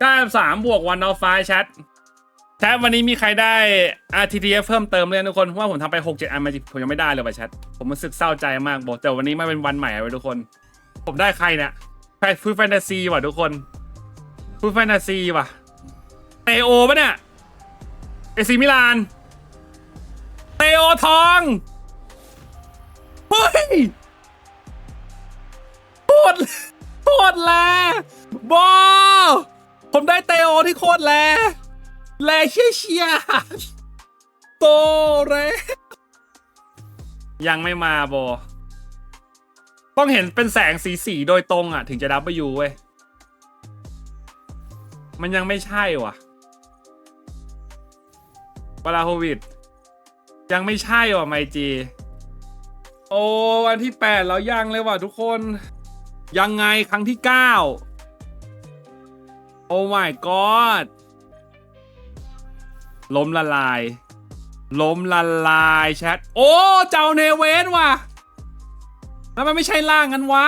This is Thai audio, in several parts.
93บวกวันเอาไฟแชทแชทวันนี้มีใครได้ RTTF เพิ่มเติมเลยทุกคนเพราะว่าผมทำไป6 7อันมาผมยังไม่ได้เลยว่ะแชทผมรู้สึกเศร้าใจมากบอกแต่วันนี้ไม่เป็นวันใหม่เว้ยทุกคน ผมได้ใครเนี่ยใครฟูดแฟนตาซีว่ะทุกคนฟูดแฟนตาซีว่ะเตโอปะเนี่ยเอซิมิลานเตโอทองเฮ้ยโคตรโคตรแลบอ ผมได้เตโอที่โคตรแลแลเชียเชียโตเรยังไม่มาโบต้องเห็นเป็นแสงสีสีโดยตรงอะ ถึงจะดับไปยูเว้ย มันยังไม่ใช่ว่ะวลาโควิด ยังไม่ใช่ว่ะไมจี โอ้วันที่แปดแล้วยังเลยว่ะทุกคน ยังไงครั้งที่เก้า โอ้ my god ล้มละลาย ล้มละลายแชท โอ้ เจ้าเนเวนว่ะ แล้วมันไม่ใช่ล่างกันวะ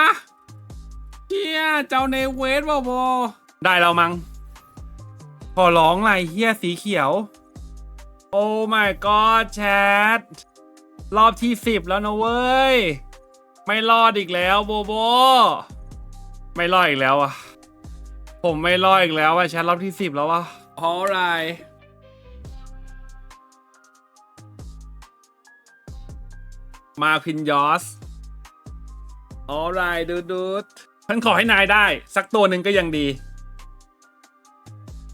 เฮียเจ้าเนเวสว่ะโบได้แล้วมั้งขอร้องไรเฮียสีเขียว โอ้ my god แชท รอบที่สิบแล้วนะเว้ย ไม่รอดอีกแล้วโบโบ ไม่รอดอีกแล้วอะ ผมไม่รอดอีกแล้วอะแชทรอบที่สิบแล้วอะออไรมาพินยอสออไรดูดูดฉันขอให้นายได้ สักตัวหนึ่งก็ยังดี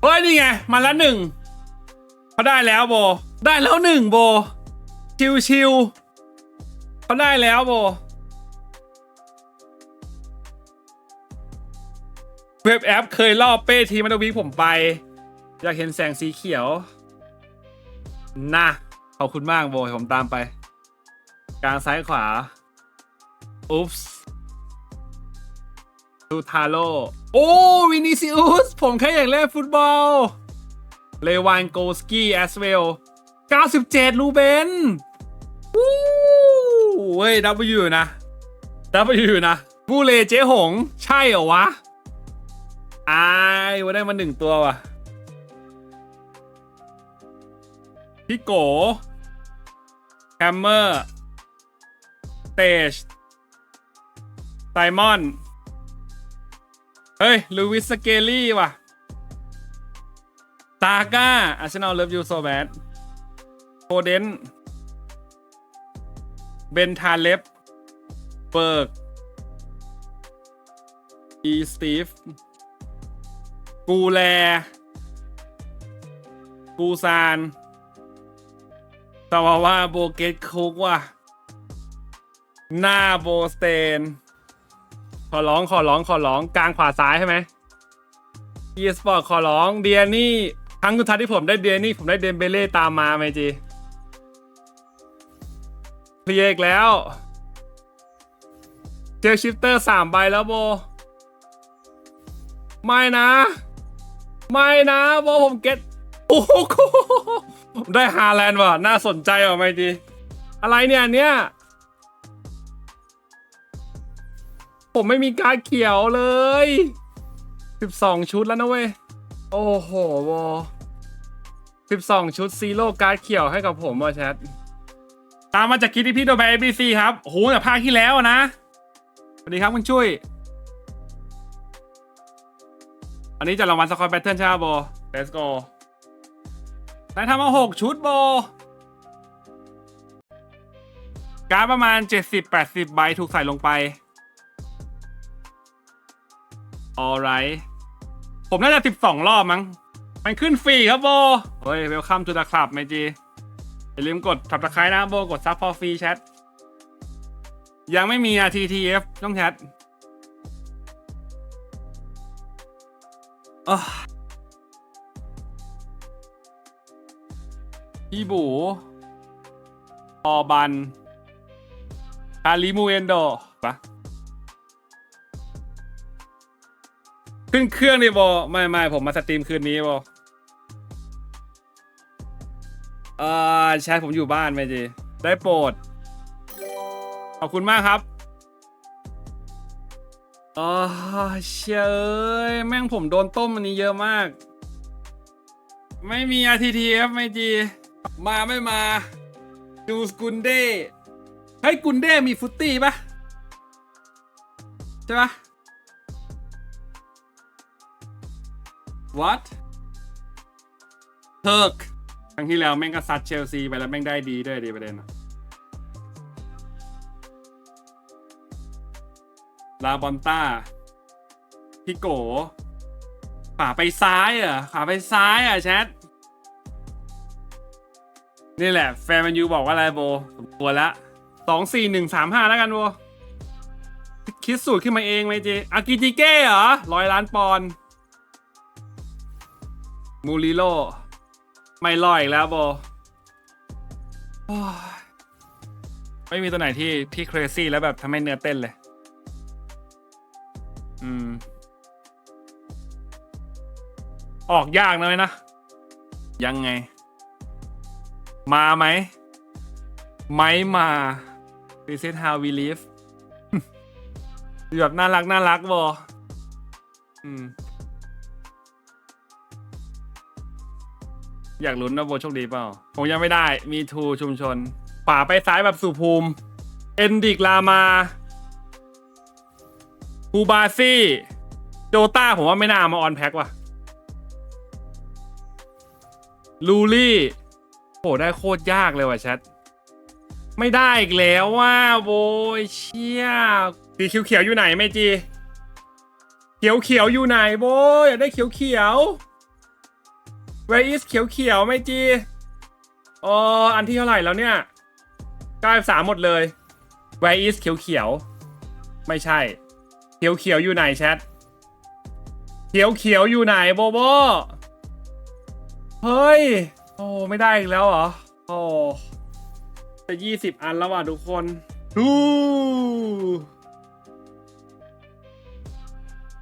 เฮ้ย นี่ไง มาแล้วหนึ่งเขาได้แล้วโบ ได้แล้วหนึ่งโบ ชิวชิวๆเขาได้แล้วโบ เว็บแอปเคยล่อเป้ทีมันวิกผมไป อยากเห็นแสงสีเขียว นะขอบคุณมากโบผมตามไป กลางซ้ายขวา อุ๊ปส์ทูทาโลโอ้ วินิซิอุส ผมแค่อยากเล่นฟุตบอล เลวานโกสกี้แอสเวล 97 ลูเบนวู้เว้ย W นะ W นะ บูเลเจ๊หง ใช่เหรอวะ อายว่าได้มาหนึ่งตัวว่ะ พี่โกแฮมเมอร์ เตชไซมอน เฮ้ย ลูวิสสเกลี่ว่ะตาก้าอาร์เซนอลเลิฟยูโซแบดโคเดน เบนทาเล็บ เบิร์ก อีสตีฟ กูแล กูซานสวาว่าโบเกตคุกว่ะ หน้าโบสเตน ขอร้องขอร้องขอร้องกลางขวาซ้ายใช่ไหม e สปอร์ตขอร้องเดียนี่ครั้งสุดท้ายที่ผมได้เดียนี่ ผมได้เดมเบเล่ตามมาไหมจีเคลียร์อีกแล้ว เจอชิฟเตอร์สามใบแล้วโบ ไม่นะ ไม่นะโบผมเก็ตโอ้โหได้ฮาแลนด์ว่ะ น่าสนใจว่ะไม่ดี อะไรเนี่ยเนี่ย ผมไม่มีการเขียวเลย 12 ชุดแล้วนะเว้ย โอ้โหโบ12 ชุดซีโร่การ์ดเขียวให้กับผมว่ะแชท ตามมาจากคิดที่พี่โดนไป ABC ครับโหแต่ภาคที่แล้วนะ สวัสดีครับคุณช่วย อันนี้จะรางวัลสกอร์แพทเทิร์นใช่ไหมโบ let's go นายทำมาหกชุดโบ การ์ดประมาณ 70-80 ใบถูกใส่ลงไป alright ผมน่าจะ 12 รอบมั้ง มันขึ้นฟรีครับโบ เฮ้ย welcome to the club เมจี อย่าลืมกดทับตะไคร้นะโบ กดซับพอฟรีแชท ยังไม่มี RTTF ต้องแชท พี่บูออบัน คาริมูเอนโดปะขึ้นเครื่องดิโบไม่ไม่ผมมาสตรีมคืนนี้โบเอ่อแชทผมอยู่บ้านไหมจีได้โปรด ขอบคุณมากครับ อ๋อเชยเอ้ยแม่งผมโดนต้มอันนี้เยอะมาก ไม่มี RTT ครับไม่จีมาไม่มา ดูสกุนเด้เฮ้กุนเด้มีฟุตตี้ปะใช่ปะ what เทิร์กครั้งที่แล้วแม่งก็ซัดเชลซีไปแล้วแม่งได้ดีด้วยดีประเด็นอะ ลาบอนต้าพี่โกขวาไปซ้ายเหรอขวาไปซ้ายอะแชทนี่แหละ แฟนแมันยูบอกว่าอะไรโบสมควรละสองสี่หนึ่งสามห้าแล้วกันโบคิดสูตรขึ้นมาเองไหมเจอากิจิเก้เหรอร้อยล้านปอนด์มูริโลไม่รอดอีกแล้วโบไม่มีตัวไหนที่ที่เครซี่แล้วแบบทำให้เนื้อเต้นเลย อืม ออกยากนะเว้ยนะ ยังไง มาไหม ไม่มา This is how we live แบบน่ารักน่ารักบออืม อยากลุ้นว่าโบโชคดีเปล่า ผมยังไม่ได้ มีทูชุมชนขวาไปซ้ายแบบสุภูมิ เอนดิกลามา คูบาซี่โจต้าผมว่าไม่น่ามาออนแพ็คว่ะลูลี่โหได้โคตรยากเลยว่ะแชทไม่ได้อีกแล้วว่าโบยเชี่ยสีเขียวๆอยู่ไหนเมจี เขียวเขียวอยู่ไหนโบยอยากได้เขียวเขียว Where is เขียวเขียวๆเมจีอ๋ออันที่เท่าไหร่แล้วเนี่ยเก้าสามหมดเลย Where is เขียวเขียว ไม่ใช่ เขียวเขียวอยู่ไหนแชท เขียวเขียวอยู่ไหนโบโบ เฮ้ย โอ้ ไม่ได้อีกแล้วเหรอ โอ้จะยี่สิบอันแล้วว่ะทุกคนดู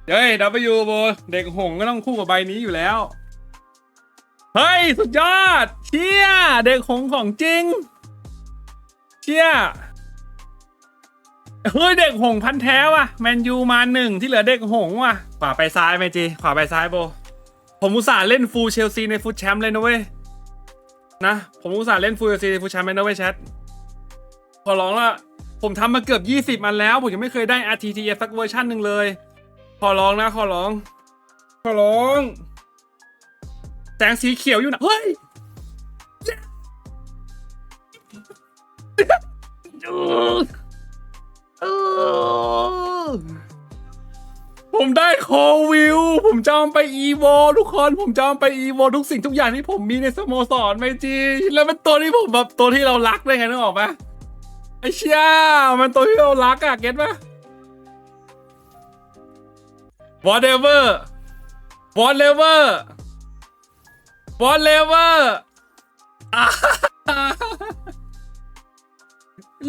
เฮ้ย W โบเด็กหงก็ต้องคู่กับใบนี้อยู่แล้ว เฮ้ย สุดยอด เชี่ย เด็กหงของจริง เชี่ย เฮ้ยเด็กหงพันแท้ว่ะแมนยูมาหนึ่งที่เหลือเด็กหงว่ะ ขวาไปซ้ายไหมจีขวาไปซ้ายโบ ผมอุตส่าห์เล่นฟูลเชลซีในฟุตแชมป์เลยนะเว้ยนะผมอุตส่าห์เล่นฟูลเชลซีในฟุตแชมป์เลยนะเว้ยแชทขอร้องละผมทำมาเกือบ 20 มันแล้ว ผมยังไม่เคยได้ RTTF สักเวอร์ชันหนึ่งเลย ขอร้องนะขอร้อง ขอร้อง แสงสีเขียวอยู่นะเฮ้ย ผมได้โควิว ผมจะเอาไปอีโวทุกคนผมจะเอาไปอีโวทุกสิ่งทุกอย่างที่ผมมีในสโมสรไมจีแล้วเป็นตัวที่ผมแบบตัวที่เรารักเลยไงนึกออกปะไอเชี่ยมันตัวที่เรารักอะเก็ตปะ whatever whatever whatever อ่า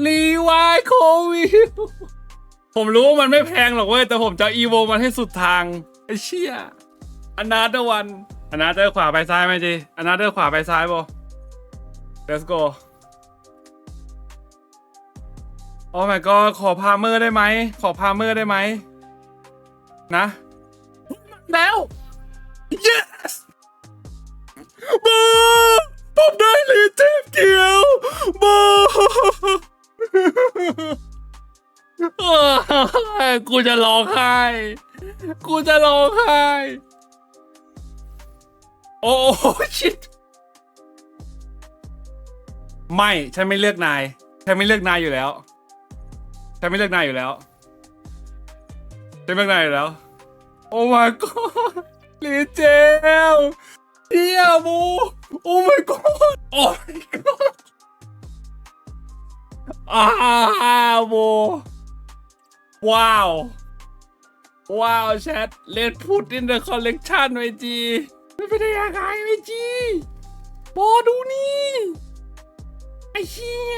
รีวายโควิว ผมรู้ว่ามันไม่แพงหรอกเว้ย แต่ผมจะอีโวมันให้สุดทาง ไอ้เชี่ยอนาเดอร์วันอนาเดอร์ขวาไปซ้ายไหมจีอนาเดอร์ขวาไปซ้ายบอ let's go โอ้ my god ขอพาเมอร์ได้ไหม ขอพาเมอร์ได้ไหม นะ แล้ว yes บู กูจะร้องไห้ กูจะร้องไห้ โอ้ชิตไม่ ฉันไม่เลือกนาย ฉันไม่เลือกนายอยู่แล้ว ฉันไม่เลือกนายอยู่แล้ว ฉันเลือกนายอยู่แล้ว โอ้ my god ลีเจลเดียบูโอ้ my god โอ้ my god อ้าวโบ ว้าว ว้าวแชทเลดพุดอินเดอะคอลเลกชันไอจีไม่เป็นได้ยังไงไอจีโบดูนี่ไอ้เชี่ย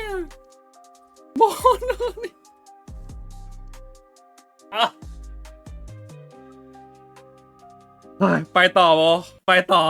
โบดูนี่อะไปต่อโบไปต่อ